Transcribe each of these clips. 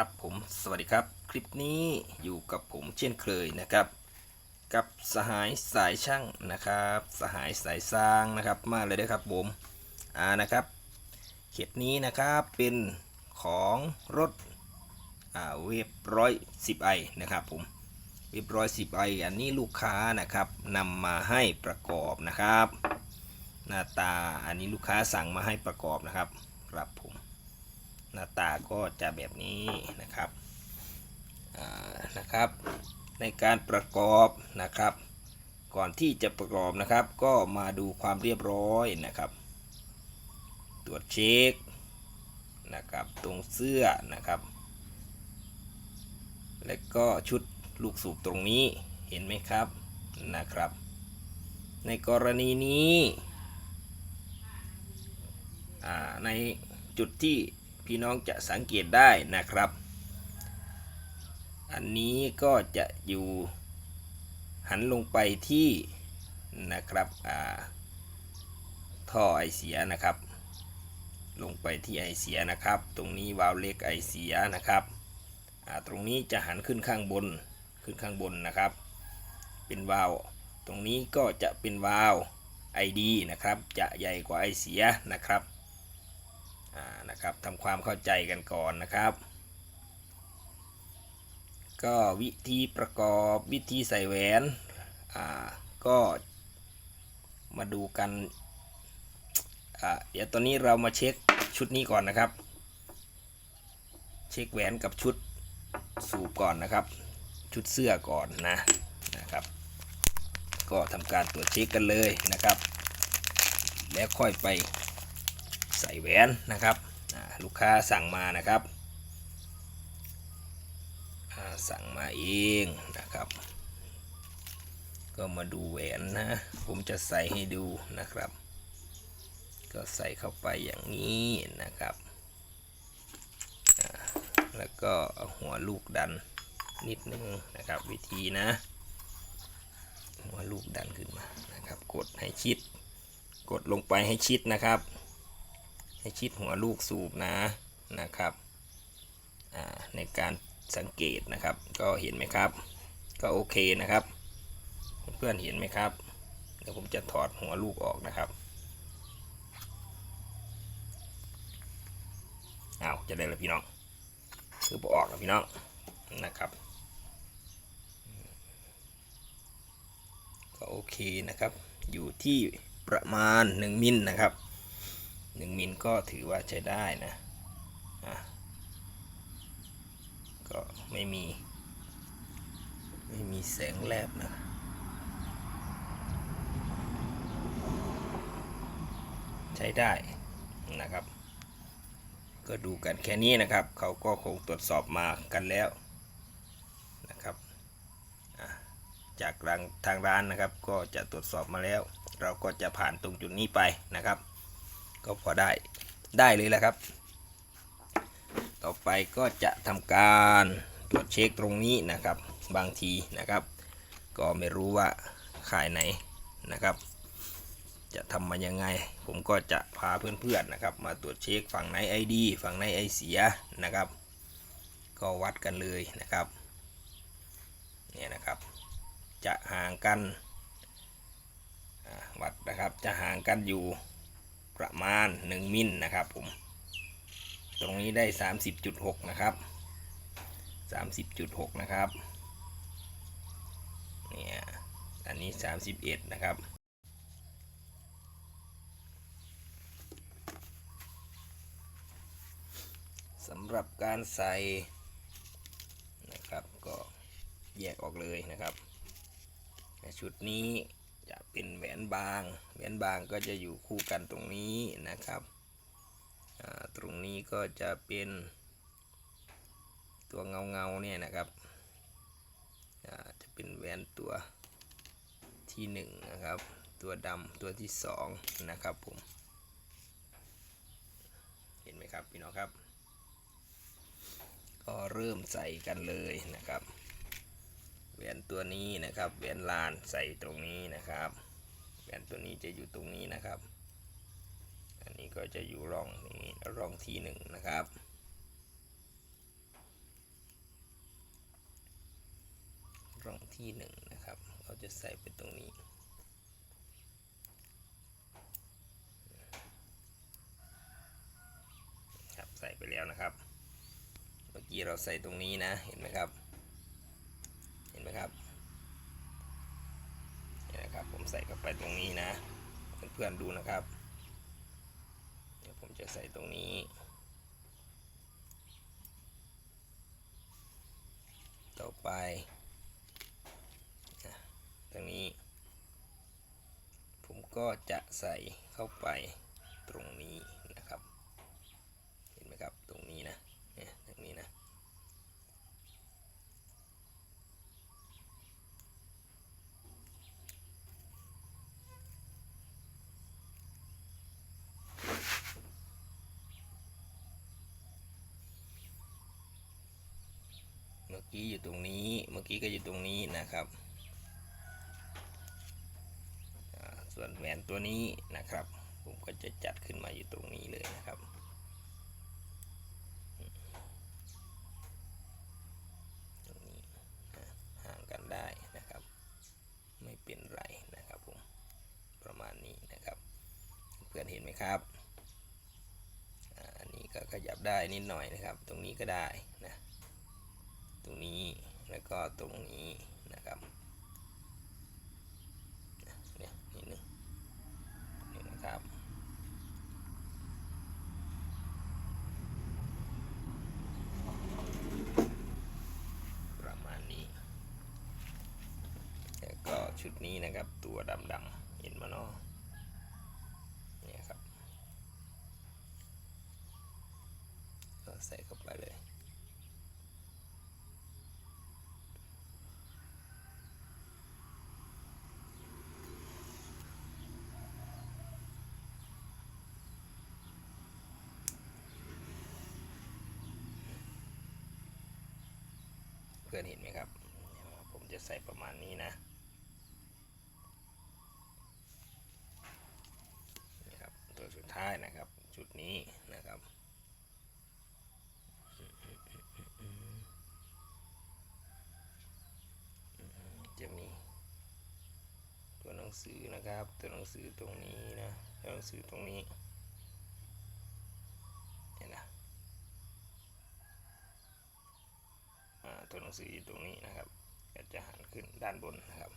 ครับผมสวัสดีครับ คลิปนี้อยู่กับผมเช่นเคยนะครับ กับสหายสายช่างนะครับ สหายสายสร้างนะครับมาเลยนะครับผมอ่านะครับเขตนี้นะครับเป็นของรถอ่าเวฟร้อยสิบไอนะครับผมเวฟร้อยสิบไออันนี้ลูกค้านะครับนำมาให้ประกอบนะครับ หน้าตาอันนี้ลูกค้าสั่งมาให้ประกอบนะครับครับผม น้าตาก็จะแบบนี้นะครับนะครับ ในการประกอบนะครับ ก่อนที่จะประกอบนะครับ ก็มาดูความเรียบร้อยนะครับ ตรวจเช็คนะครับตรงเสื้อนะครับ และก็ชุดลูกสูบตรงนี้เห็นไหมครับนะครับ ในกรณีนี้ในจุดที่ พี่น้องจะสังเกตได้นะครับ อันนี้ก็จะอยู่หันลงไปที่นะครับท่อไอเสียนะครับ ลงไปที่ไอเสียนะครับ ตรงนี้วาล์วเล็กไอเสียนะครับตรงนี้จะหันขึ้นข้างบนขึ้นข้างบนนะครับ เป็นวาล์วตรงนี้ก็จะเป็นวาล์ว ID นะครับ จะใหญ่กว่าไอเสียนะครับ นะครับทำความเข้าใจกันก่อนนะครับ ก็วิธีประกอบวิธีใส่แหวนอ่าก็มาดูกันอ่าเดี๋ยวตอนนี้เรามาเช็คชุดนี้ก่อนนะครับ เช็คแหวนกับชุดสูบก่อนนะครับ ชุดเสื้อก่อนนะนะครับ ก็ทำการตรวจเช็คกันเลยนะครับ แล้วค่อยไปใส่แหวนนะครับ ลูกค้าสั่งมานะครับ สั่งมาเองนะครับ ก็มาดูแหวนนะ ผมจะใส่ให้ดูนะครับ ก็ใส่เข้าไปอย่างนี้นะครับ แล้วก็เอาหัวลูกดันนิดนึงนะครับวิธีนะ หัวลูกดันขึ้นมานะครับ กดให้ชิด กดลงไปให้ชิดนะครับ ให้ชิดหัวลูกสูบนะนะครับในการสังเกตนะครับ ก็เห็นไหมครับ ก็โอเคนะครับ เพื่อนเห็นไหมครับเดี๋ยวผมจะถอดหัวลูกออกนะครับเอาจะได้แล้วพี่น้องคือปออกแล้วพี่น้องนะครับก็โอเคนะครับ อยู่ที่ประมาณ 1 มิลนะครับ หนึ่งมิลก็ถือว่าใช้ได้นะอะก็ไม่มี ไม่มีแสงแลบนะใช้ได้นะครับ ก็ดูกันแค่นี้นะครับ เขาก็คงตรวจสอบมากันแล้วนะครับจากทางร้านนะครับก็จะตรวจสอบมาแล้ว เราก็จะผ่านตรงจุดนี้ไปนะครับ ก็พอได้ได้เลยแหละครับ ต่อไปก็จะทำการตรวจเช็คตรงนี้นะครับ บางทีนะครับ ก็ไม่รู้ว่าขายไหนนะครับ จะทำมายังไง ผมก็จะพาเพื่อนๆนะครับ มาตรวจเช็คฝั่งไหน ID ฝั่งไหนไอเสียนะครับ ก็วัดกันเลยนะครับเนี่ยนะครับ จะห่างกันวัดนะครับจะห่างกันอยู่ ประมาณ 1 มิลนะครับผม ตรงนี้ได้ 30.6 นะครับ 30.6 นะครับ เนี่ย อันนี้ 31 นะครับสำหรับการใส่นะครับก็แยกออกเลยนะครับแต่ชุดนี้ จะเป็นแหวนบาง แหวนบางก็จะอยู่คู่กันตรงนี้นะครับ ตรงนี้ก็จะเป็นตัวเงาเงาเนี่ยนะครับจะเป็นแหวนตัวที่หนึ่งนะครับ ตัวดำตัวที่สองนะครับผม เห็นไหมครับพี่น้องครับ ก็เริ่มใส่กันเลยนะครับ ตัวนี้นะครับแหวนลานใส่ตรงนี้นะครับแหวนตัวนี้จะอยู่ตรงนี้นะครับ อันนี้ก็จะอยู่ร่องนี้ร่องที่หนึ่งนะครับร่องที่หนึ่งนะครับ เราจะใส่ไปตรงนี้ครับใส่ไปแล้วนะครับ เมื่อกี้เราใส่ตรงนี้นะเห็นไหมครับ นไหมครับเห็นนะครับ ผมใส่เข้าไปตรงนี้นะเพื่อนๆดูนะครับ เดี๋ยวผมจะใส่ตรงนี้ต่อไปอะตรงนี้ ผมก็จะใส่เข้าไปตรงนี้นะครับ เห็นไหมครับ ตรงนี้นะ เนี่ยตรงนี้นะ เมื่อ กี้อยู่ตรงนี้ เมื่อกี้ก็อยู่ตรงนี้นะครับ ส่วนแหวนตัวนี้นะครับ ผมก็จะจัดขึ้นมาอยู่ตรงนี้เลยนะครับตรงนี้ห่างกันได้นะครับ ไม่เป็นไรนะครับผมประมาณนี้นะครับ เพื่อนเห็นไหมครับอันนี้ก็ขยับได้นิดหน่อยนะครับ ตรงนี้ก็ได้ นี้แล้วก็ตรงนี้นะครับเนี่ยนิดนึงนี่นะครับประมาณนี้ แล้วก็ชุดนี้นะครับตัวดำๆเห็นมาเนาะเนี่ยครับก็ใส่เข้าไปเลย เพื่อนเห็นไหมครับ ผมจะใส่ประมาณนี้นะนี่ครับตัวสุดท้ายนะครับชุดนี้นะครับจะมีตัวหนังสือนะครับ ตัวหนังสือตรงนี้นะตัวหนังสือตรงนี้เห็นนะ อ่าตัวห นังสืออยู่ตรงนี้นะครับก็จะหันขึ้นด้านบนนะครับ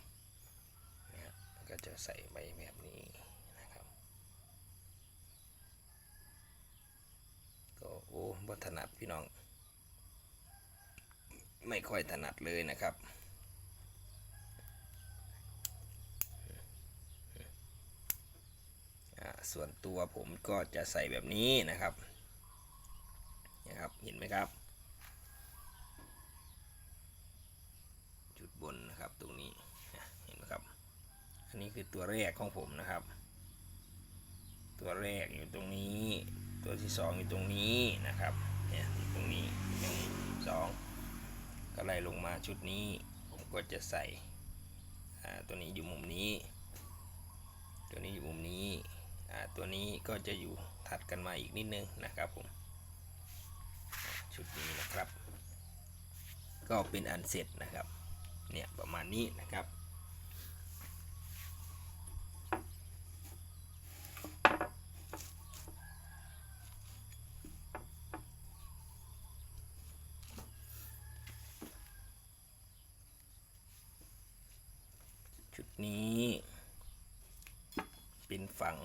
นะก็จะใส่ใบแบบนี้นะครับ ก็โอ้บัถนัดพี่น้อง ไม่ค่อยถนัดเลยนะครับอ่าส่วนตัวผมก็จะใส่แบบนี้นะครับนะครับ เห็นไหมครับ จุด บนนะครับตรงนี้เห็นไหมครับ อันนี้คือตัวแรกของผมนะครับ ตัวแรกอยู่ตรงนี้ ตัวที่สองอยู่ตรงนี้นะครับเนี่ยตรงนี้หนึ่งสองก็ไล่ลงมาชุดนี้ ผมก็จะใส่อ่าตัวนี้อยู่มุมนี้ ตัวนี้อยู่มุมนี้อ่าตัวนี้ก็จะอยู่ถัดกันมาอีกนิดนึงนะครับผมชุดนี้นะครับ ก็เป็นอันเสร็จนะครับ เนี่ยประมาณนี้นะครับ ชุดนี้ เป็นฝั่ง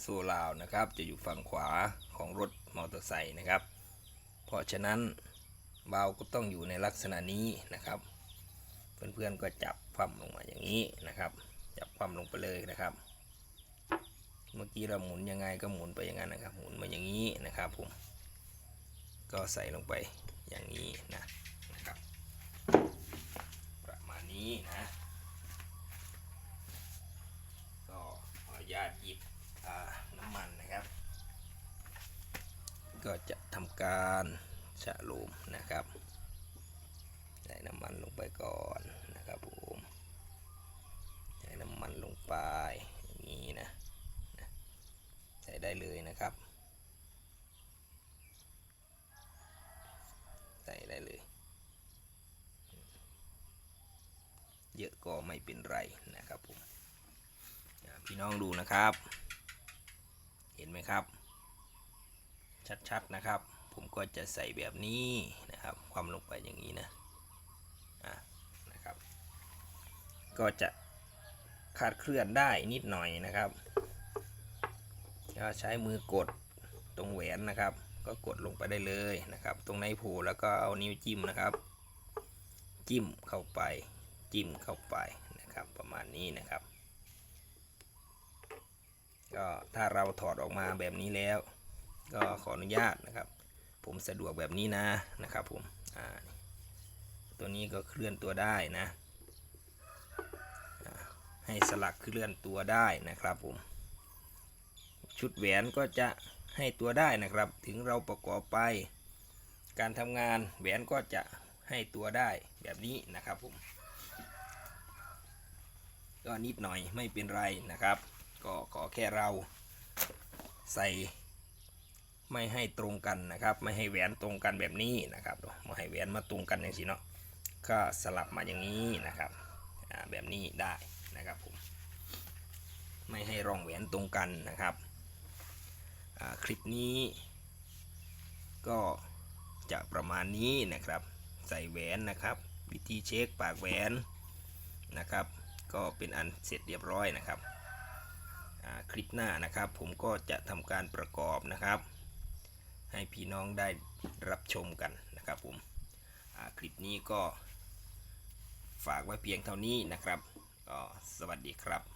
โซลาวนะครับ จะอยู่ฝั่งขวาของรถมอเตอร์ไซค์นะครับ เพราะฉะนั้นเบาก็ต้องอยู่ในลักษณะนี้นะครับ เพื่อนๆก็จับคว่ำลงมาอย่างนี้นะครับ จับคว่ำลงไปเลยนะครับ เมื่อกี้เราหมุนยังไงก็หมุนไปอย่างนั้นนะครับ หมุนมาอย่างนี้นะครับผมก็ใส่ลงไปอย่างนี้นะนะครับ ประมาณนี้นะก็ขออนุญาตหยิบน้ำมันนะครับ ก็จะทำการฉะโลมนะครับ น้ำมันลงไปก่อนนะครับผมใส่น้ำมันลงไปอย่างนี้นะใส่ได้เลยนะครับ ใส่ได้เลย เยอะก็ไม่เป็นไรนะครับผมพี่น้องดูนะครับ เห็นไหมครับ ชัดๆนะครับ ผมก็จะใส่แบบนี้นะครับ ความลงไปอย่างนี้นะครับ ก็จะคาดเคลื่อนได้นิดหน่อยนะครับ ก็ใช้มือกดตรงแหวนนะครับ ก็กดลงไปได้เลยนะครับ ตรงในผูแล้วก็เอานิ้วจิ้มนะครับ จิ้มเข้าไป จิ้มเข้าไปนะครับ ประมาณนี้นะครับ ก็ถ้าเราถอดออกมาแบบนี้แล้ว ก็ขออนุญาตนะครับ ผมสะดวกแบบนี้นะนะครับผม อ่า ตัวนี้ก็เคลื่อนตัวได้นะ ให้สลักเคลื่อนตัวได้นะครับผม ชุดแหวนก็จะให้ตัวได้นะครับ ถึงเราประกอบไป การทำงานแหวนก็จะให้ตัวได้แบบนี้นะครับผม ก็นิดหน่อยไม่เป็นไรนะครับ ก็ขอแค่เราใส่ไม่ให้ตรงกันนะครับ ไม่ให้แหวนตรงกันแบบนี้นะครับไม่ให้แหวนมาตรงกันอย่างนี้เนาะก็สลับมาอย่างนี้นะครับแบบนี้ได้ นะครับผมไม่ให้ร่องแหวนตรงกันนะครับคลิปนี้ ก็จะประมาณนี้นะครับ ใส่แหวนนะครับ วิธีเช็คปากแหวนนะครับ ก็เป็นอันเสร็จเรียบร้อยนะครับคลิปหน้านะครับ ผมก็จะทำการประกอบนะครับ ให้พี่น้องได้รับชมกันนะครับผมคลิปนี้ก็ฝากไว้เพียงเท่านี้นะครับ ก็สวัสดีครับ